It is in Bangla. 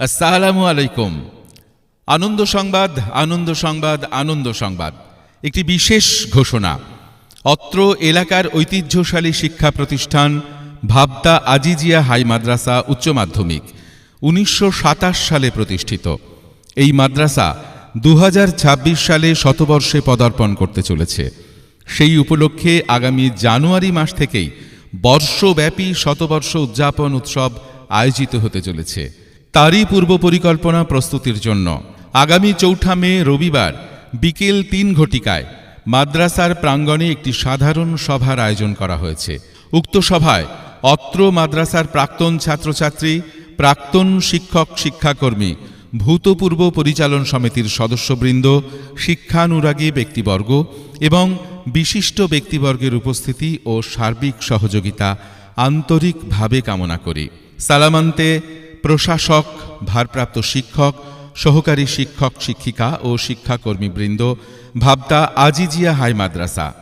আসসালামু আলাইকুম। আনন্দ সংবাদ আনন্দ সংবাদ আনন্দ সংবাদ। একটি বিশেষ ঘোষণা। অত্র এলাকার ঐতিহ্যশালী শিক্ষা প্রতিষ্ঠান ভাবতা আজিজিয়া হাই মাদ্রাসা উচ্চ মাধ্যমিক, উনিশশো সাতাশ সালে প্রতিষ্ঠিত। এই মাদ্রাসা দু হাজার ছাব্বিশ সালে শতবর্ষে পদার্পণ করতে চলেছে। সেই উপলক্ষে আগামী জানুয়ারি মাস থেকেই বর্ষব্যাপী শতবর্ষ উদযাপন উৎসব আয়োজিত হতে চলেছে। তারই পূর্ব পরিকল্পনা প্রস্তুতির জন্য। আগামী চৌঠা মে রবিবার বিকেল তিন ঘটিকায় মাদ্রাসার প্রাঙ্গণে একটি সাধারণ সভার আয়োজন করা হয়েছে। উক্ত সভায় অত্র মাদ্রাসার প্রাক্তন ছাত্রছাত্রী, প্রাক্তন শিক্ষক, শিক্ষাকর্মী, ভূতপূর্ব পরিচালন সমিতির সদস্যবৃন্দ, শিক্ষানুরাগী ব্যক্তিবর্গ এবং বিশিষ্ট ব্যক্তিবর্গের উপস্থিতি ও সার্বিক সহযোগিতা আন্তরিকভাবে কামনা করি। সালামান্তে প্রশাসক ভারপ্রাপ্ত শিক্ষক সহকারী শিক্ষক শিক্ষিকা ও শিক্ষাকর্মীবৃন্দ ভাবতা আজিজিয়া হাই মাদ্রাসা।